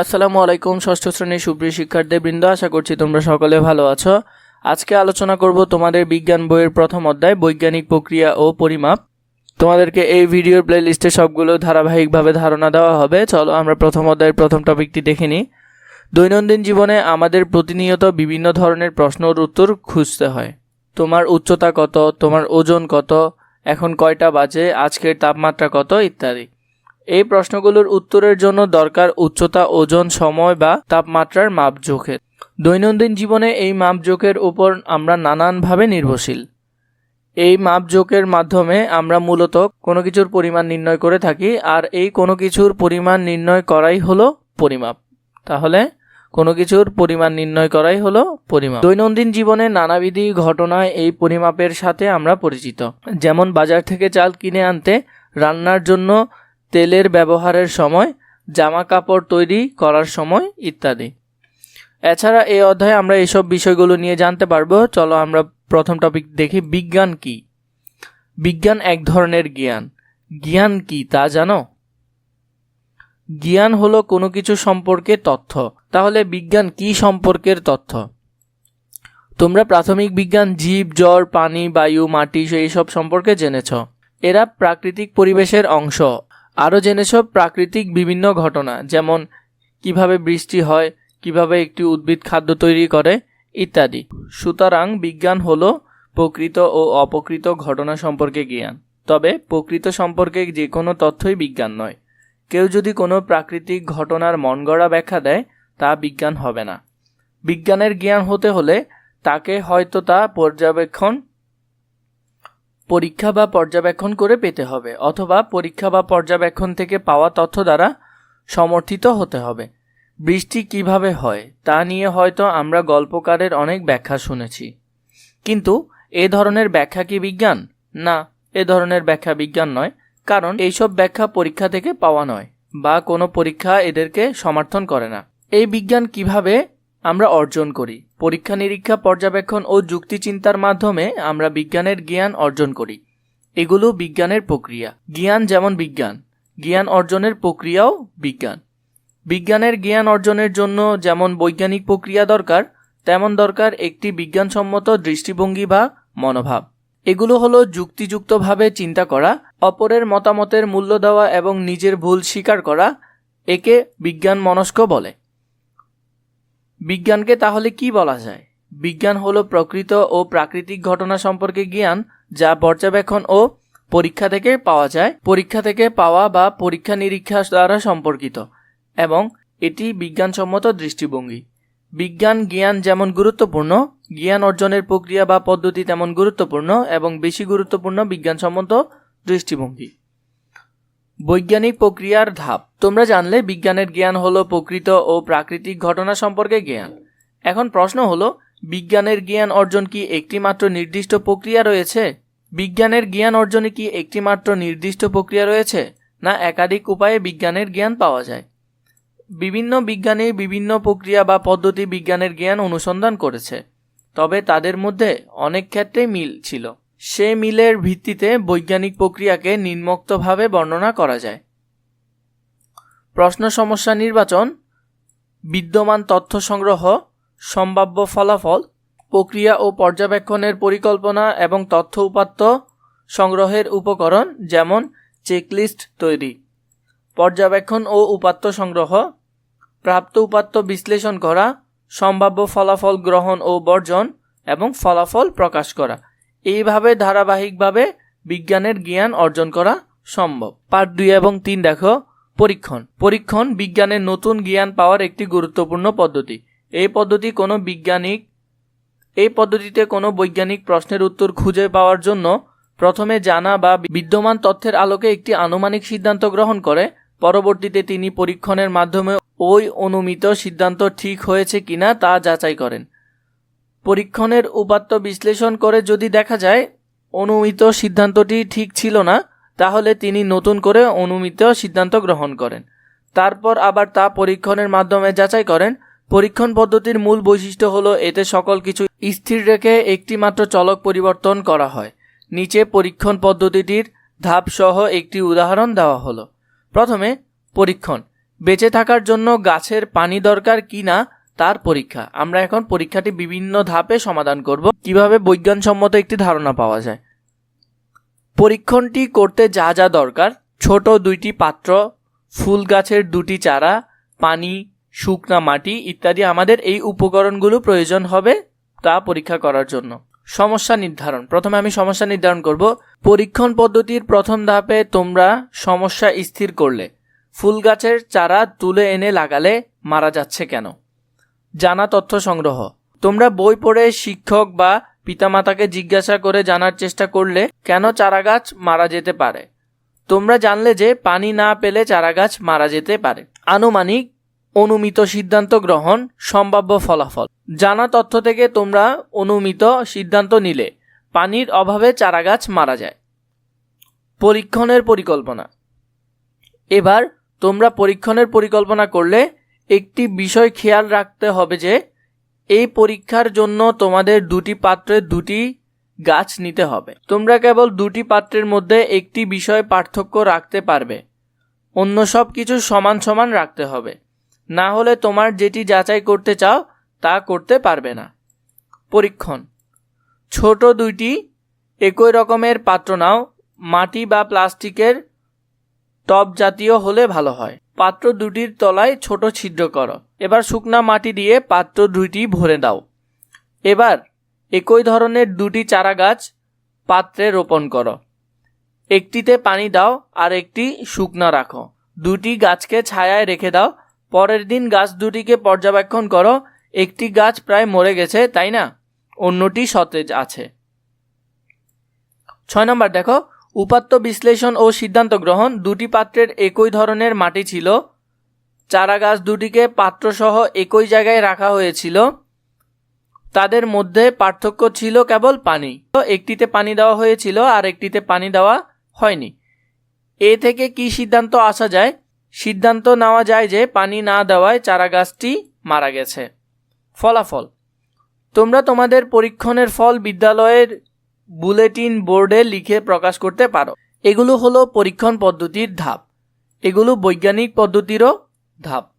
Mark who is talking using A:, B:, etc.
A: আসসালামু আলাইকুম, ষষ্ঠ শ্রেণির সুপ্রিয় শিক্ষার্থীবৃন্দ আশা করছি তোমরা সকলে ভালো আছো। আজকে আলোচনা করব তোমাদের বিজ্ঞান বইয়ের প্রথম অধ্যায়, বৈজ্ঞানিক প্রক্রিয়া ও পরিমাপ। তোমাদেরকে এই ভিডিওর প্লেলিস্টে সবগুলো ধারাবাহিকভাবে ধারণা দেওয়া হবে। চলো আমরা প্রথম অধ্যায়ের প্রথম টপিকটি দেখে নিই। দৈনন্দিন জীবনে আমাদের প্রতিনিয়ত বিভিন্ন ধরনের প্রশ্নর উত্তর খুঁজতে হয়। তোমার উচ্চতা কত? তোমার ওজন কত? এখন কয়টা বাজে? আজকের তাপমাত্রা কত? ইত্যাদি। এই প্রশ্নগুলোর উত্তরের জন্য দরকার উচ্চতা, ওজন, সময় বা তাপমাত্রার মাপজোখের দৈনন্দিন জীবনে এই মাপজোখের উপর আমরা নানানভাবে নির্ভরশীল। এই মাপজোকের মাধ্যমে আমরা মূলত কোনো কিছুর পরিমাণ নির্ণয় করে থাকি আর এই কোনো কিছুর পরিমাণ নির্ণয় করাই হলো পরিমাপ। তাহলে কোনো কিছুর পরিমাণ নির্ণয় করাই হলো পরিমাপ। দৈনন্দিন জীবনে নানাবিধি ঘটনায় এই পরিমাপের সাথে আমরা পরিচিত। যেমন বাজার থেকে চাল কিনে আনতে, রান্নার জন্য তেলের ব্যবহারের সময় জামা কাপড় তৈরি করার সময় ইত্যাদি। এছাড়া এই অধ্যায়ে আমরা এসব বিষয়গুলো নিয়ে জানতে পারব। চলো আমরা প্রথম টপিক দেখি, বিজ্ঞান কি? বিজ্ঞান এক ধরনের জ্ঞান। জ্ঞান কি তা জানো? জ্ঞান হলো কোনো কিছু সম্পর্কে তথ্য। তাহলে বিজ্ঞান কি সম্পর্কের তথ্য? তোমরা প্রাথমিক বিজ্ঞান, জীব জল পানি, বায়ু, মাটি সেই সব সম্পর্কে জেনেছ। এরা প্রাকৃতিক পরিবেশের অংশ। আরও জেনেছ প্রাকৃতিক বিভিন্ন ঘটনা, যেমন কীভাবে বৃষ্টি হয়, কীভাবে একটি উদ্ভিদ খাদ্য তৈরি করে, ইত্যাদি। সুতরাং বিজ্ঞান হলো প্রকৃত ও অপকৃত ঘটনা সম্পর্কে জ্ঞান। তবে প্রকৃত সম্পর্কে যে কোনো তথ্যই বিজ্ঞান নয়। কেউ যদি কোনো প্রাকৃতিক ঘটনার মনগড়া ব্যাখ্যা দেয়, তা বিজ্ঞান হবে না। বিজ্ঞানের জ্ঞান হতে হলে তাকে হয়তো তা পর্যবেক্ষণ পরীক্ষা বা পর্যবেক্ষণ করে পেতে হবে, অথবা পরীক্ষা বা পর্যবেক্ষণ থেকে পাওয়া তথ্য দ্বারা সমর্থিত হতে হবে। বৃষ্টি কীভাবে হয়, তা নিয়ে হয়তো আমরা গল্পকারের অনেক ব্যাখ্যা শুনেছি। কিন্তু, এ ধরনের ব্যাখ্যা কি বিজ্ঞান? না, এ ধরনের ব্যাখ্যা বিজ্ঞান নয়, কারণ এইসব ব্যাখ্যা পরীক্ষা থেকে পাওয়া নয়, বা কোনো পরীক্ষা এদেরকে সমর্থন করে না। এই বিজ্ঞান কীভাবে আমরা অর্জন করি। পরীক্ষা, নিরীক্ষা, পর্যবেক্ষণ ও যুক্তি চিন্তার মাধ্যমে আমরা বিজ্ঞানের জ্ঞান অর্জন করি। এগুলো বিজ্ঞানের প্রক্রিয়া। জ্ঞান যেমন বিজ্ঞান, জ্ঞান অর্জনের প্রক্রিয়াও বিজ্ঞান। বিজ্ঞানের জ্ঞান অর্জনের জন্য যেমন বৈজ্ঞানিক প্রক্রিয়া দরকার, তেমন দরকার একটি বিজ্ঞানসম্মত দৃষ্টিভঙ্গি বা মনোভাব। এগুলো হলো যুক্তিযুক্তভাবে চিন্তা করা, অপরের মতামতের মূল্য দেওয়া এবং নিজের ভুল স্বীকার করা, একে বিজ্ঞান মনস্ক বলে। বিজ্ঞানকে তাহলে কি বলা যায়? বিজ্ঞান হলো প্রকৃত ও প্রাকৃতিক ঘটনা সম্পর্কে জ্ঞান, যা পর্যবেক্ষণ ও পরীক্ষা থেকে পাওয়া যায়। পরীক্ষা থেকে পাওয়া বা পরীক্ষা নিরীক্ষা দ্বারা সম্পর্কিত, এবং এটি বিজ্ঞানসম্মত দৃষ্টিভঙ্গি। বিজ্ঞান, জ্ঞান যেমন গুরুত্বপূর্ণ, জ্ঞান অর্জনের প্রক্রিয়া বা পদ্ধতি তেমন গুরুত্বপূর্ণ, এবং বেশি গুরুত্বপূর্ণ বিজ্ঞানসম্মত দৃষ্টিভঙ্গি। বৈজ্ঞানিক প্রক্রিয়ার ধাপ। তোমরা জানলে বিজ্ঞানের জ্ঞান হলো প্রকৃত ও প্রাকৃতিক ঘটনা সম্পর্কে জ্ঞান। এখন প্রশ্ন হলো, বিজ্ঞানের জ্ঞান অর্জন কি একটিমাত্র নির্দিষ্ট প্রক্রিয়া রয়েছে? বিজ্ঞানের জ্ঞান অর্জনে কি একটিমাত্র নির্দিষ্ট প্রক্রিয়া রয়েছে? না একাধিক উপায়ে বিজ্ঞানের জ্ঞান পাওয়া যায়? বিভিন্ন বিজ্ঞানী বিভিন্ন প্রক্রিয়া বা পদ্ধতি বিজ্ঞানের জ্ঞান অনুসন্ধান করেছে। তবে তাদের মধ্যে অনেক ক্ষেত্রে মিল ছিল। সে মিলের ভিত্তিতে বৈজ্ঞানিক প্রক্রিয়াকে নিম্নোক্তভাবে বর্ণনা করা যায়। প্রশ্ন সমস্যা নির্বাচন, বিদ্যমান তথ্য সংগ্রহ, সম্ভাব্য ফলাফল, প্রক্রিয়া ও পর্যবেক্ষণের পরিকল্পনা এবং তথ্য উপাত্ত সংগ্রহের উপকরণ যেমন চেকলিস্ট তৈরি, পর্যবেক্ষণ ও উপাত্ত সংগ্রহ, প্রাপ্ত উপাত্ত বিশ্লেষণ করা, সম্ভাব্য ফলাফল গ্রহণ ও বর্জন এবং ফলাফল প্রকাশ করা। এইভাবে ধারাবাহিকভাবে বিজ্ঞানের জ্ঞান অর্জন করা সম্ভব। পার্ট দুই এবং তিন দেখো, পরীক্ষণ। পরীক্ষণ বিজ্ঞানের নতুন জ্ঞান পাওয়ার একটি গুরুত্বপূর্ণ পদ্ধতি। এই পদ্ধতি কোনো বিজ্ঞানিক, এই পদ্ধতিতে কোনো বৈজ্ঞানিক প্রশ্নের উত্তর খুঁজে পাওয়ার জন্য প্রথমে জানা বা বিদ্যমান তথ্যের আলোকে একটি আনুমানিক সিদ্ধান্ত গ্রহণ করে। পরবর্তীতে তিনি পরীক্ষণের মাধ্যমে ওই অনুমিত সিদ্ধান্ত ঠিক হয়েছে কিনা তা যাচাই করেন। পরীক্ষণের উপাত্ত বিশ্লেষণ করে যদি দেখা যায়, অনুমিত সিদ্ধান্তটি ঠিক ছিল না, তাহলে তিনি নতুন করে অনুমিত সিদ্ধান্ত গ্রহণ করেন। তারপর আবার তা পরীক্ষণের মাধ্যমে যাচাই করেন। পরীক্ষণ পদ্ধতির মূল বৈশিষ্ট্য হলো, এতে সকল কিছু স্থির রেখে একটি মাত্র চলক পরিবর্তন করা হয়। নিচে পরীক্ষণ পদ্ধতিটির ধাপসহ একটি উদাহরণ দেওয়া হলো। প্রথমে, পরীক্ষণ। বেঁচে থাকার জন্য গাছের পানি দরকার কি না তার পরীক্ষা। আমরা এখন পরীক্ষাটি বিভিন্ন ধাপে সমাধান করব। কীভাবে বৈজ্ঞানসম্মত একটি ধারণা পাওয়া যায়? পরীক্ষণটি করতে যা যা দরকার, ছোট দুইটি পাত্র, ফুল গাছের দুটি চারা, পানি, শুকনা মাটি ইত্যাদি আমাদের এই উপকরণগুলো প্রয়োজন হবে তা পরীক্ষা করার জন্য। সমস্যা নির্ধারণ। প্রথমে আমি সমস্যা নির্ধারণ করব। পরীক্ষণ পদ্ধতির প্রথম ধাপে তোমরা সমস্যা স্থির করলে। ফুল গাছের চারা তুলে এনে লাগালে মারা যাচ্ছে কেন? জানা তথ্য সংগ্রহ। তোমরা বই পড়ে শিক্ষক বা পিতামাতাকে জিজ্ঞাসা করে জানার চেষ্টা করলে কেন চারাগাছ মারা যেতে পারে? তোমরা জানলে যে পানি না পেলে চারাগাছ মারা যেতে পারে। আনুমানিক অনুমিত সিদ্ধান্ত গ্রহণ সম্ভাব্য ফলাফল। জানা তথ্য থেকে তোমরা অনুমিত সিদ্ধান্ত নিলে পানির অভাবে চারাগাছ মারা যায়। পরীক্ষণের পরিকল্পনা। এবার তোমরা পরীক্ষণের পরিকল্পনা করলে একটি বিষয় খেয়াল রাখতে হবে যে, এই পরীক্ষার জন্য তোমাদের দুটি পাত্রে দুটি গাছ নিতে হবে। তোমরা কেবল দুটি পাত্রের মধ্যে একটি বিষয় পার্থক্য রাখতে পারবে। অন্য সব কিছু সমান সমান রাখতে হবে। না হলে তোমার যেটি যাচাই করতে চাও, তা করতে পারবে না। পরীক্ষণ। ছোট দুইটি একই রকমের পাত্র নাও। মাটি বা প্লাস্টিকের টব জাতীয় হলে ভালো হয়। পাত্র দুটির তলায় ছোট ছিদ্র করো। এবার শুকনা মাটি দিয়ে পাত্র দুইটি ভরে দাও। এবার একই ধরনের দুটি চারা গাছ পাত্রে রোপণ করো। একটিতে পানি দাও আর একটি শুকনা রাখো। দুটি গাছকে ছায়ায় রেখে দাও। পরের দিন গাছ দুটিকে পর্যবেক্ষণ করো। একটি গাছ প্রায় মরে গেছে, তাই না? অন্যটি সতেজ আছে। ছয় নম্বর দেখো উপাত্ত বিশ্লেষণ ও সিদ্ধান্ত গ্রহণ দুটি পাত্রের একই ধরনের মাটি ছিল। চারা গাছ দুটিকে পাত্রসহ একই জায়গায় রাখা হয়েছিল। তাদের মধ্যে পার্থক্য ছিল কেবল পানি। তো একটিতে পানি দেওয়া হয়েছিল আর একটিতে পানি দেওয়া হয়নি। এ থেকে কি সিদ্ধান্ত আসা যায়? সিদ্ধান্ত নেওয়া যায় যে পানি না দেওয়ায় চারা গাছটি মারা গেছে। ফলাফল। তোমরা তোমাদের পরীক্ষণের ফল বিদ্যালয়ের বুলেটিন বোর্ডে লিখে প্রকাশ করতে পারো। এগুলো হলো পরীক্ষণ পদ্ধতির ধাপ। এগুলো বৈজ্ঞানিক পদ্ধতিরও ধাপ।